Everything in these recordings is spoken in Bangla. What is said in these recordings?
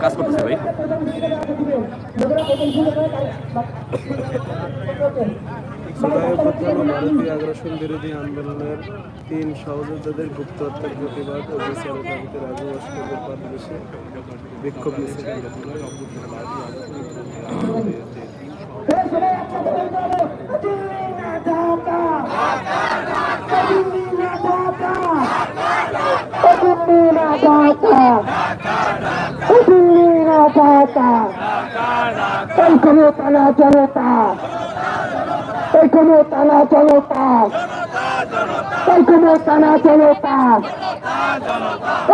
কাজ করতেছে ভাই। ভারতীয় আগ্রাসন বিরোধী আন্দোলনের তিন সহযোদ্ধাদের গুপ্ত হত্যার প্রতিবাদ ও বিচারের দাবিতে রাজু ভাস্কর্যের পাদদেশে বিক্ষোভ এই কোনো তালা জনতা এই কোনো তালা জনতা এই কোনো তালা জনতা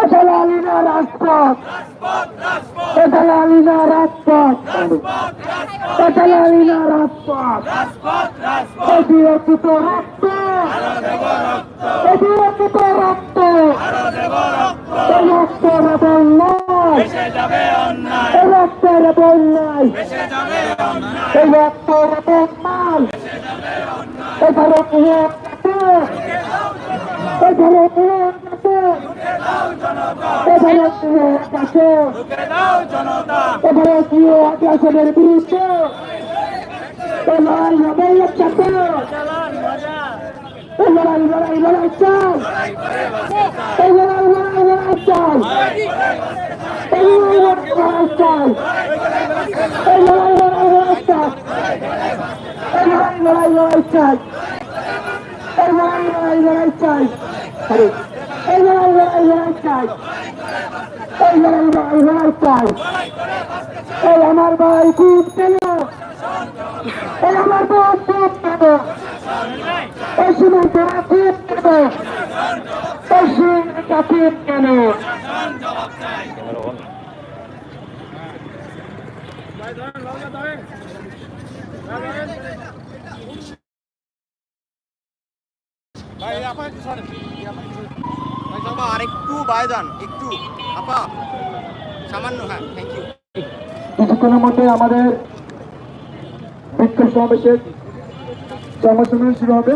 এটা লালিনা রাজপথ এটা লালিনা রাজপথ এটা লালিনা রাজপথ রক্ত এটি অতীত রক্ত রক্তের বন্যায় রক্তের বন্যায় এই রক্তের বন্যায় এই ভারতীয় এই ভারতীয় এই ভারতীয় আগ্রাসনের বিরুদ্ধে লড়াই হবে একসাথে এই লড়াই লড়াই লড়াই চাই। এই লড়াই লড়াই লড়াই চাই। এই লড়াই লড়াই চাই। এই লড়াই লড়াই লড়াই চাই। এই লড়াই লড়াই লড়াই চাই। এই লড়াই লড়াই লড়াই চাই। এই লড়াই লড়াই লড়াই চাই। এই লড়াই লড়াই লড়াই চাই। এই আমার ভাই খুব কেন আমার আর একটু আপা সামান্য হ্যাঁ থ্যাংক ইউ আমাদের বিক্ষোভ সমাবেশের কর্মসূচি শুরু হবে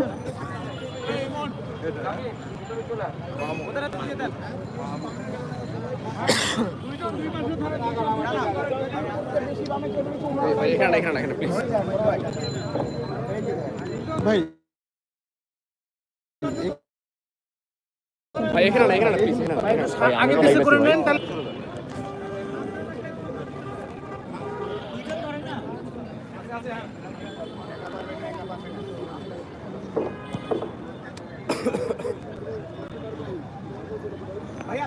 ভাই এখানে না, এখানে এখানে প্লিজ ভাই ভাই এখানে না এখানে না প্লিজ এখানে না। ভাই, আমি তো লাইভে আছি, ভাই। ভাইয়া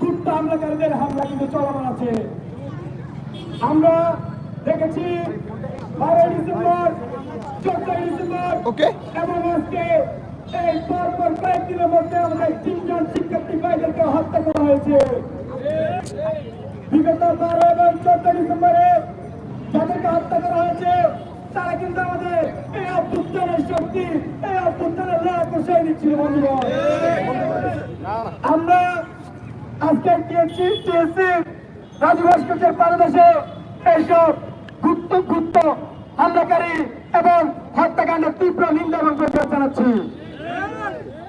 কুট্টা হামলাকারীদের হামলা কিন্তু চলমান আছে। আমরা দেখেছি বারোই ডিসেম্বর চোদ্দই ডিসেম্বর ওকে এবং আজকে এই পরপর কয়েকদিনের মধ্যে আমাদের তিনজন শিক্ষার্থী ভাইদেরকে হত্যা করা হয়েছে। বিগত বারো এবং চোদ্দ ডিসেম্বরে যাদেরকে হত্যা করা হয়েছে তারা কিন্তু আমাদের এই অভ্যুত্থানের শক্তি এই অভ্যুত্থানের লাভ ছিল বন্ধুগণ আমরা আজকে টিএসসি পারদেশে এইসব গুপ্ত গুপ্ত হামলাকারী এবং হত্যাকাণ্ডের তীব্র নিন্দা এবং প্রতিবাদ জানাচ্ছি।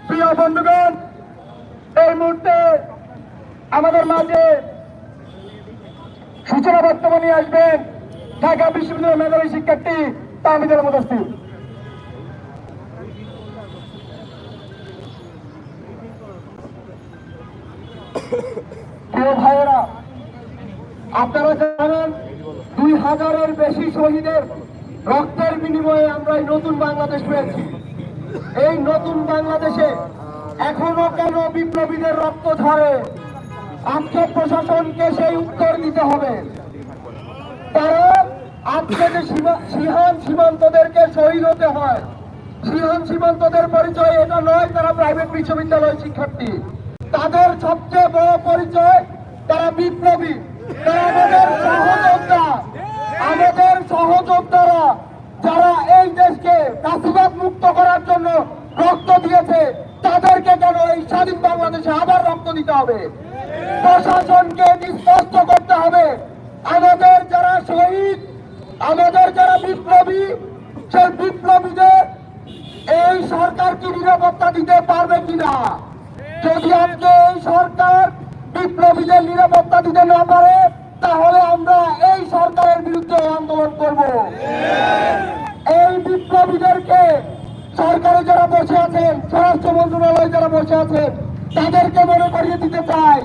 প্রিয় বন্ধুগণ, এই মুহূর্তে আমাদের মাঝে সূচনা নিয়ে আসবেন ঢাকা বিশ্ববিদ্যালয়ের মেধাবী শিক্ষার্থী তাহমিদুল মুদাস্তির ভাইয়েরা, আপনারা দুই হাজারের বেশি শহীদের রক্তের বিনিময়ে আমরা এই নতুন বাংলাদেশ পেয়েছি। এই নতুন বাংলাদেশে এখনও কেন বিপ্লবীদের রক্ত ঝরে? আজকে প্রশাসনকে সেই উত্তর দিতে হবে। তারা আজকে যে সিহান সীমান্তদেরকে শহীদ হতে হয়, সিহান সীমান্তদের পরিচয় এটা নয়, তারা প্রাইভেট বিশ্ববিদ্যালয় শিক্ষার্থী। তাদের সবচেয়ে বড় পরিচয় তারা বিপ্লবী। আমাদের সহযোদ্ধা। আমাদের সহযোদ্ধারা যারা এই দেশকে কাশিবাদ মুক্ত করার জন্য রক্ত দিয়েছে, তাদেরকে কেন এই স্বাধীন বাংলাদেশে আবার রক্ত দিতে হবে। প্রশাসনকে স্পষ্ট করতে হবে। আমাদের যারা শহীদ, আমাদের যারা বিপ্লবী, সেই বিপ্লবীদের এই সরকার কি নিরাপত্তা দিতে পারবে কিনা? যদি আজকে এই সরকার বিপ্লবীদের নিরাপত্তা দিতে না পারে, তাহলে আমরা এই সরকারের বিরুদ্ধে আন্দোলন করব। এই বিপ্লবীদেরকে সরকারে যারা বসে আছেন, স্বরাষ্ট্র মন্ত্রণালয়ে যারা বসে আছেন, তাদেরকে মনে করিয়ে দিতে চাই,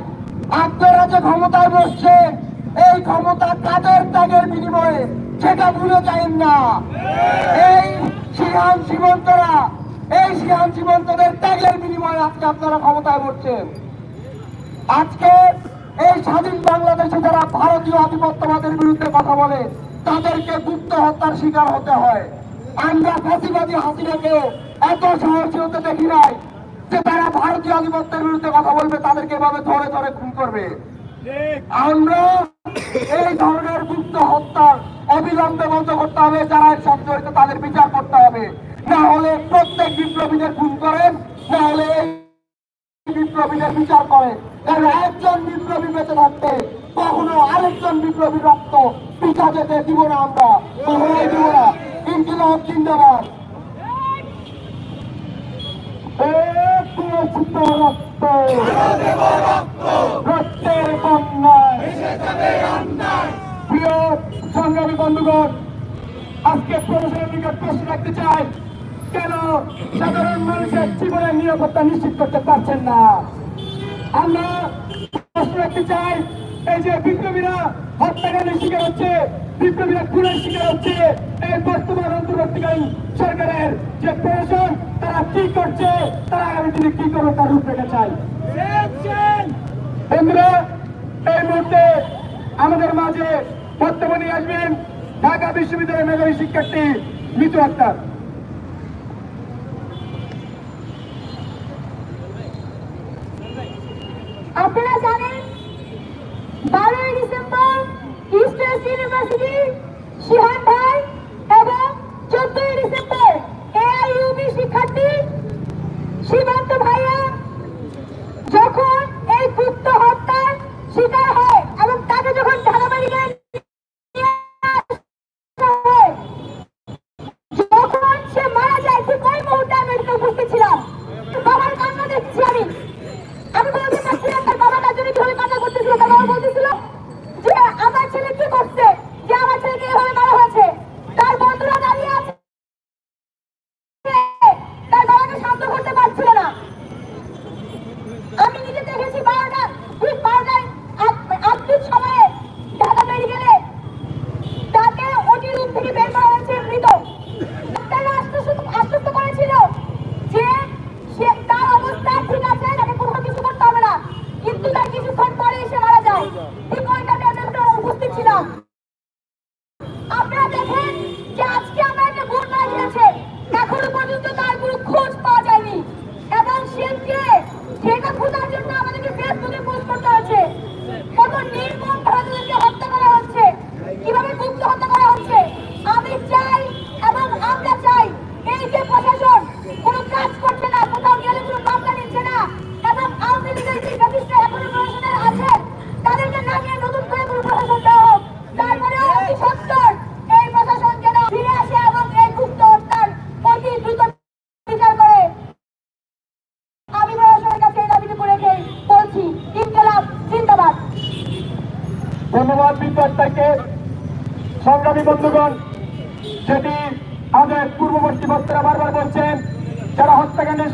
আপনারা যে ক্ষমতায় বসছেন, এই ক্ষমতা কাদের ত্যাগের বিনিময়ে? সেটা ভুলে যাই না। এই সিহান সীমন্তরা এই সিহান সীমন্তদের ত্যাগের বিনিময়ে আজকে আপনারা ক্ষমতায় বসছেন আজকে এই স্বাধীন বাংলাদেশে যারা ভারতীয় আধিপত্যবাদের বিরুদ্ধে কথা বলে, তাদেরকে গুপ্ত হত্যার শিকার হতে হয়। আমরা ফাঁসিবাদী হাসিনাকে এত সাহসী হতে দেখি নাই যে তারা ভারতীয় আধিপত্যের বিরুদ্ধে কথা বলবে, তাদেরকে এভাবে ধরে ধরে খুন করবে। আমরা এই ধরনের গুপ্ত হত্যার অবিলম্বে বন্ধ করতে হবে, যারা এর সাথে জড়িত তাদের বিচার করতে হবে। না হলে প্রত্যেক বিপ্লবীদের খুন করেন না হলে বিপ্লবীদের বিচার করে। কারণ একজন বিপ্লবী বেঁচে থাকতে কখনো আরেকজন বিপ্লবী রক্ত যেতে দিব না আমরা, কখনোই দিব না। জিন্দাবাদ। প্রিয় সংগ্রামী বন্ধুগণ, আজকে প্রশ্ন রাখতে চাই। কেন সাধারণ মানুষের জীবনের নিরাপত্তা নিশ্চিত করতে পারছেন না? আমরা প্রশ্ন রাখতে চাই, এই যে বিপ্লবীরা হত্যাকাণ্ডের শিকার হচ্ছে, বিপ্লবীরা খুনের শিকার হচ্ছে, এই বর্তমান অন্তর্বর্তীকালীন সরকারের যে প্রশাসন, তারা কি করছে? তারা আগামী দিনে কি করবে তার রূপরেখা চাই। বন্ধুরা, এই মুহূর্তে আমাদের মাঝে বর্তমানে আসবেন ঢাকা বিশ্ববিদ্যালয়ের মেধাবী শিক্ষার্থী মিতু আক্তার।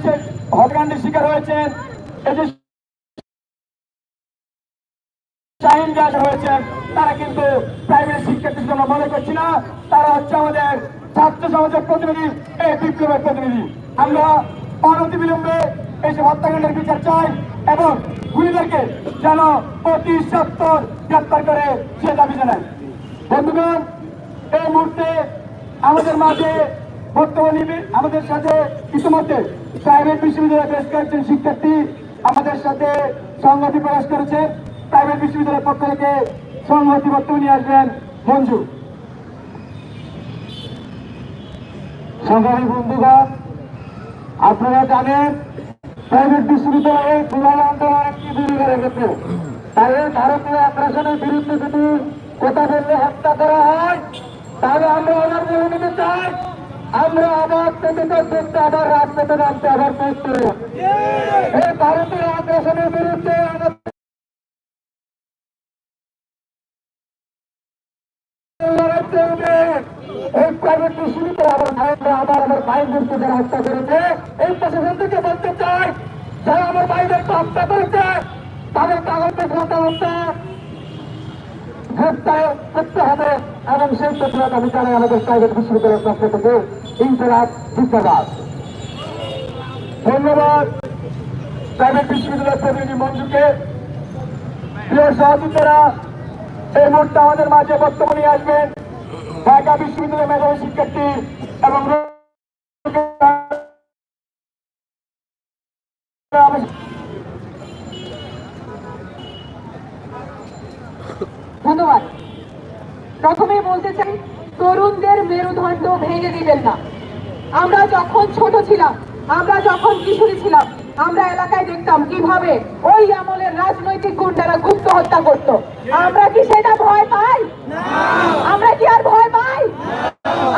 শে- হত্যাকাণ্ডের শিকার হয়েছেন শাহিন জাজ হয়েছেন তারা কিন্তু প্রাইভেট শিক্ষার্থী হিসেবে আমরা মনে করছি না, তারা হচ্ছে আমাদের ছাত্র সমাজের প্রতিনিধি, এই বিপ্লবের প্রতিনিধি। আমরা অনতি বিলম্বে এইসব হত্যাকাণ্ডের বিচার চাই এবং গুলিদেরকে যেন অতি সত্তর গ্রেপ্তার করে সে দাবি জানায় বন্ধুগণ, এই মুহূর্তে আমাদের মাঝে বর্তমানে আমাদের সাথে ইতিমধ্যে প্রাইভেট বিশ্ববিদ্যালয়ের বেশ কয়েকজন শিক্ষার্থী আমাদের সাথে সংহতি প্রকাশ করেছে। প্রাইভেট বিশ্ববিদ্যালয়ের পক্ষ থেকে সংহতি বক্তব্য নিয়ে আসবেন মঞ্জু। সংগ্রামী বন্ধুগণ, আপনারা জানেন প্রাইভেট বিশ্ববিদ্যালয়ে জুলাই আন্দোলন একটি ভূমিকা রেখেছে এই ভারতীয় আগ্রাসনের বিরুদ্ধে যদি কথা বললে হত্যা করা হয়, তাহলে আমরা বলে নিতে চাই আমরা আবার পেতে করতে আবার রাজপথে নামতে আবার প্রস্তুত এই ভারতীয় আগ্রাসনের বিরুদ্ধে। এই প্রাইভেট আমার ভাইয়েরা আবার আমার ভাইদেরকে যারা হত্যা করেছে এই প্রশাসন থেকে বলতে চাই যারা আমার ভাইদেরকে হত্যা করেছে তাদের কাগজে হত্যা করতে হবে। এবং সেই প্রতিবাদ আমি আমাদের প্রাইভেট বিশ্ববিদ্যালয়ের পক্ষ থেকে ইনসারাত ধন্যবাদ। প্রাইভেট বিশ্ববিদ্যালয়ের প্রতিনিধি মঞ্জুকে প্রিয় সহযোগিতারা এই মুহূর্তে আমাদের মাঝে বক্তব্য নিয়ে আসবেন ঢাকা বিশ্ববিদ্যালয়ের মেধাবী শিক্ষার্থী এবং ধন্যবাদ প্রথমে বলতে চাই তরুণদের মেরুদণ্ড ভেঙে দিবেন না। আমরা যখন ছোট ছিলাম, আমরা যখন কিশোরী ছিলাম, আমরা এলাকায় দেখতাম কীভাবে ওই আমলের রাজনৈতিক গুন্ডারা গুপ্ত হত্যা করতো। আমরা কি সেটা ভয় পাই? আমরা কি আর ভয় পাই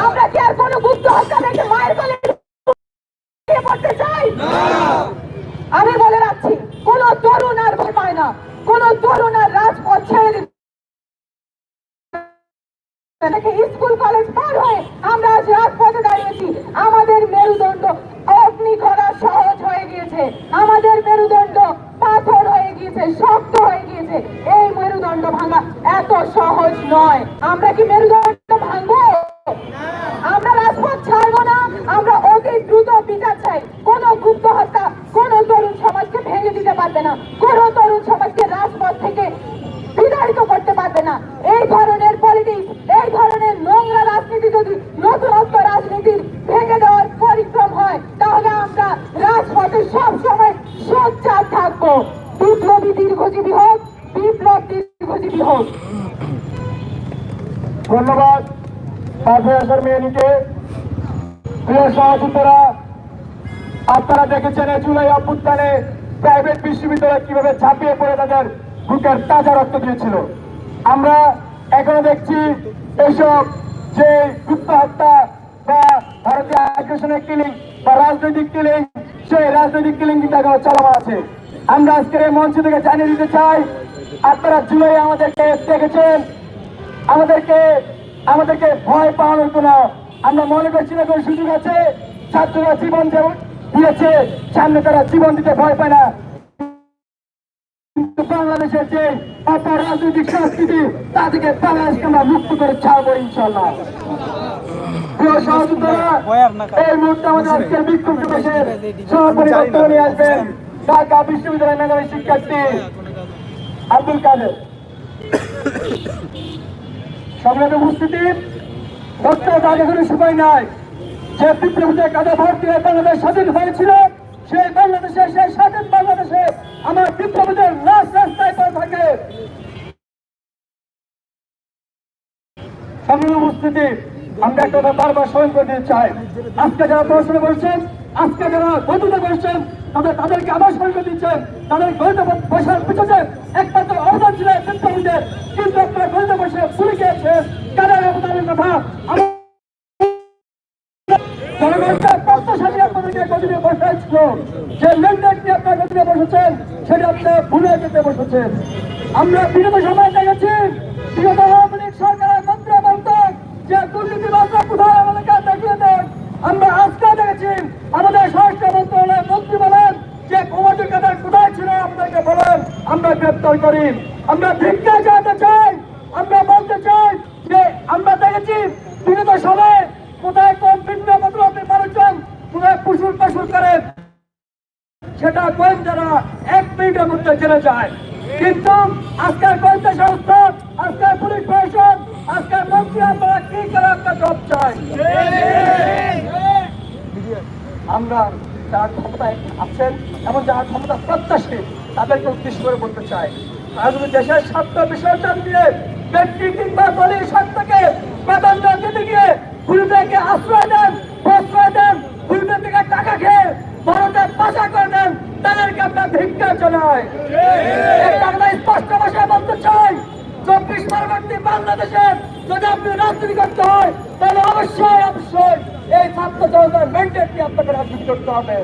আমরা কি আর কোনো গুপ্ত হত্যা দেখে মায়ের কোলে লুটিয়ে পড়তে চাই আমি বলে রাখছি কোন তরুণ আর ভয় পায় না কোন তরুণ আর রাজপথ ছেড়ে দিতে থেকে স্কুল কলেজ পার হয়ে আমরা আজ রাজপথে দাঁড়িয়েছি আমাদের মেরুদণ্ড অগ্নি করা সহজ হয়ে গিয়েছে আমাদের মেরুদণ্ড পাথর হয়ে গিয়েছে শক্ত হয়ে গিয়েছে এই মেরুদণ্ড ভাঙা এত সহজ নয় আমরা কি মেরুদণ্ড ভাঙবো আমরা রাজপথ ছাড়বো না আমরা অতি দ্রুত বিচার চাই কোন গুপ্ত হত্যা কোন তরুণ সমাজকে ভেঙে দিতে পারবে না। কোন তরুণ সমাজকে রাজপথ থেকে বিতাড়িত করতে পারবে না। এই ধরনের পলিটিক্স এই ধরনের নোংরা রাজনীতি যদি নতুনত্ব রাজনীতির ভেঙে দেওয়ার পরিক্রম হয়, তাহলে আমরা রাজপথে সব সময় সোচ্চার থাকব। বিপ্লবী দীর্ঘজীবী হোক, বিপ্লব দীর্ঘজীবী হোক। ধন্যবাদ। প্রফেসর মেয়েনিকে প্রিয় সহযোগিতারা আপনারা দেখেছেন এই জুলাই অভ্যুত্থানে প্রাইভেট বিশ্ববিদ্যালয় কীভাবে ঝাঁপিয়ে পড়ে তাদের বুকের তাজা রক্ত দিয়েছিল। আমরা এখনও দেখছি এইসব যে গুপ্ত হত্যা বা ভারতীয় আগ্রাসনের কিলিং বা রাজনৈতিক কিলিং সেই রাজনৈতিক কিলিং কিন্তু এখনও চলমান আছে। আমরা আজকের এই মঞ্চ থেকে জানিয়ে দিতে চাই, আপনারা জুলাই আমাদেরকে দেখেছেন, আমাদেরকে আমাদেরকে ভয় পাওয়ানোর কোনো আমরা মনে করছি না, কোনো সুযোগ আছে? ছাত্ররা জীবন যেমন দিয়েছে। সামনে তারা জীবন দিতে ভয় পায় না। বাংলাদেশের যে অপরাজনৈতিক সংস্কৃতি, তা থেকে বাংলাদেশকে আমরা মুক্ত করে ছাড়বো ইনশাল্লাহ এই মুহূর্তে নিয়ে আসবেন সময় নাই। যে বিপ্লবীদের কাজে ভর্তি হয়ে বাংলাদেশ স্বাধীন হয়েছিল, সেই বাংলাদেশে, সেই স্বাধীন বাংলাদেশে আমার বিপ্লবীদের লাশ রাস্তায় পড়ে থাকে। উপস্থিতি, আমরা একটা কথা বারবার স্মরণ করে দিতে চাই। আজকে যারা পড়াশোনা করছেন, আজকে যারা বন্ধুতে করছেন, তাদের তাদেরকে আবার স্মরণ করে দিচ্ছেন, তাদের গণিত বসার পিছনে একমাত্র অবদান ছিল কিন্তু আপনারা গণিত বসে ভুলে গিয়েছেন কাদের অবদানের কথা? জনগণকে গদিনে বসাইছিল যে লেনদেন নিয়ে আপনার গদিনে বসেছেন, সেটা আপনি ভুলে যেতে বসেছেন। আমরা বিগত সময় দেখেছি, বিগত আওয়ামী লীগ সরকারের মন্ত্রী বলতেন যে দুর্নীতিবাজরা কোথায় আমাদেরকে দেখিয়ে দেন, আমরা আজকে দেখেছি, আমাদের স্বরাষ্ট্র মন্ত্রণালয়ের মন্ত্রী বলেন যে কুমারী কাদের কোথায় ছিল আমাদেরকে বলেন, আমরা গ্রেপ্তার করি। আমরা ভিক্ষা চাইতে চাই, আমরা বলতে চাই যে আমরা দেখেছি, বিগত সময়ে কোথায় কোন ভিন্ন পুষুর পাশুর করে সেটা গোয়েন্দারা এক মিনিটের মধ্যে জেনে যায়। কিন্তু আজকের গোয়েন্দা সংস্থা, আজকের পুলিশ প্রশাসন, আজকের মন্ত্রী আপনারা কি করে একটা জব চাই? আমরা যারা ক্ষমতায় আছেন এবং যারা ক্ষমতা প্রত্যাশী, তাদেরকে উদ্দেশ্য করে বলতে চাই। তারা দেশের স্বার্থ বিসর্জন দিয়ে ব্যক্তি কিংবা দলের স্বার্থকে প্রাধান্য দিতে গিয়ে পুলিশকে আশ্রয় দেন, প্রশ্রয় দেন থেকে টাকা খেয়ে ভারতে পাচার করে দেন, তাদেরকে আমরা ধিক্কার আমরা স্পষ্ট ভাষায় বলতে চাই, চব্বিশ পরবর্তী বাংলাদেশে যদি আপনি রাজনীতি করতে হয়, তাহলে অবশ্যই অবশ্যই এই ছাত্র জনতার মেন্টেন নিয়ে আপনাকে রাজনীতি করতে হবে।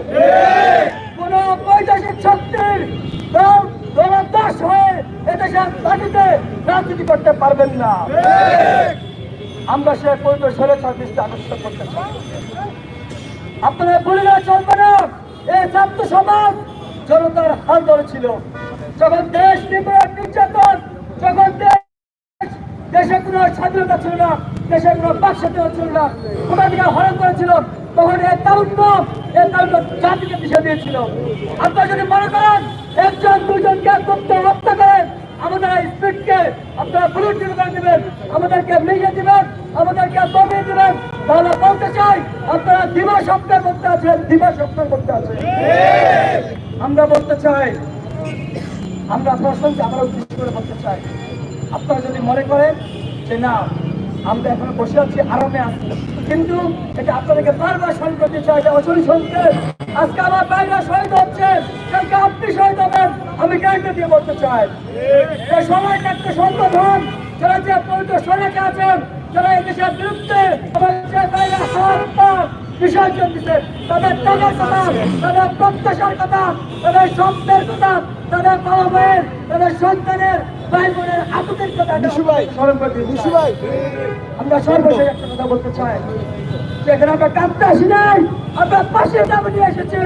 কোন বৈদেশিক শক্তির দাস হয়ে এদেশের মাটিতে রাজনীতি করতে পারবেন না। আমরা সে পবিত্র ষোলো ছাব্বিশটা আকর্ষণ করতে চাই। আপনারা ভুলে গেলে চলবে না। এই ছাত্র সমাজ জনতার হাল ধরেছিল যখন দেশ নিপীড়ন নির্যাতন, যখন দেশ, দেশে কোনো স্বাধীনতা ছিল না, দেশে কোনো বাক ছিল না ভোটাধিকার হরণ করেছিল, তখন এই তারুণ্য এই তারুণ্য জাতিকে দিশা দিয়েছিল। আপনারা যদি মনে করেন, একজন দুজন দুজনকে গুপ্ত হত্যা করেন, আমাদের স্পিডকে আপনারা বুলেট করে দিবেন, আমাদেরকে মিলিয়ে দিবেন, আমাদেরকে দমিয়ে দিবেন তাহলে বলতে চাই, আপনারা দিবা স্বপ্নের মধ্যে আছেন দিবা স্বপ্নের মধ্যে আছেন। আমরা বলতে চাই, আমরা প্রশ্নকে আমরা উদ্দেশ্য করে বলতে চাই, আপনারা যদি মনে করেন যে না, আমরা এখন বসে আছি, আরামে আছি, কিন্তু এটা আপনাদেরকে বারবার স্মরণ করতে চাই যে অচল শুনতে আজকে আমার বাইরে শহীদ হচ্ছে, কালকে আপনি শহীদ হবেন আমি গ্যারান্টি দিয়ে বলতে চাই যে সবাই একটা সন্তান হন যারা যে পবিত্র সৈনিকে আছেন যারা এই দেশের বিরুদ্ধে হাত পা বিসর্জন দিচ্ছে তাদের টাকার কথা তাদের প্রত্যাশার কথা তাদের স্বপ্নের কথা তাদের বাবা মায়ের তাদের সন্তানের ভাই বোনের আকুতির কথা। আমরা সর্বশেষ একটা কথা বলতে চাই। যে এখানে আমরা কাঁদতে আসি নাই আমরা পাশে দাবি নিয়ে এসেছি।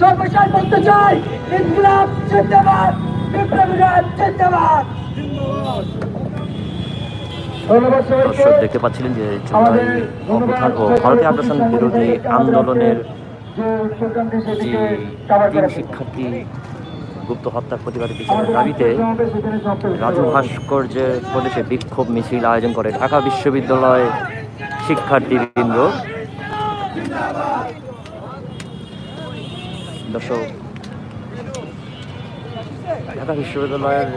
সর্বশেষ বলতে চাই ইনকিলাব জিন্দাবাদ বিপ্লবীরা জিন্দাবাদ। দর্শক দেখতে পাচ্ছিলেন যে জুলাই অভ্যুত্থান ও ভারতীয় আগ্রাসন বিরোধী আন্দোলনের যে তিন শিক্ষার্থী গুপ্ত হত্যার প্রতিবাদে বিচারের দাবিতে রাজু ভাস্কর্যের প্রদেশে বিক্ষোভ মিছিল আয়োজন করে ঢাকা বিশ্ববিদ্যালয় শিক্ষার্থীবৃন্দ। দর্শক, ঢাকা বিশ্ববিদ্যালয়ের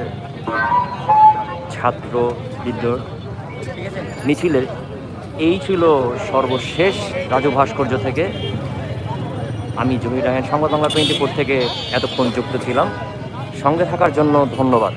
ছাত্র বিদ্রোহ মিছিলের এই ছিল সর্বশেষ রাজু ভাস্কর্য থেকে। আমি জহির রায়ন সংবাদ বাংলা টোয়েন্টি ফোর থেকে এতক্ষণ যুক্ত ছিলাম। সঙ্গে থাকার জন্য ধন্যবাদ।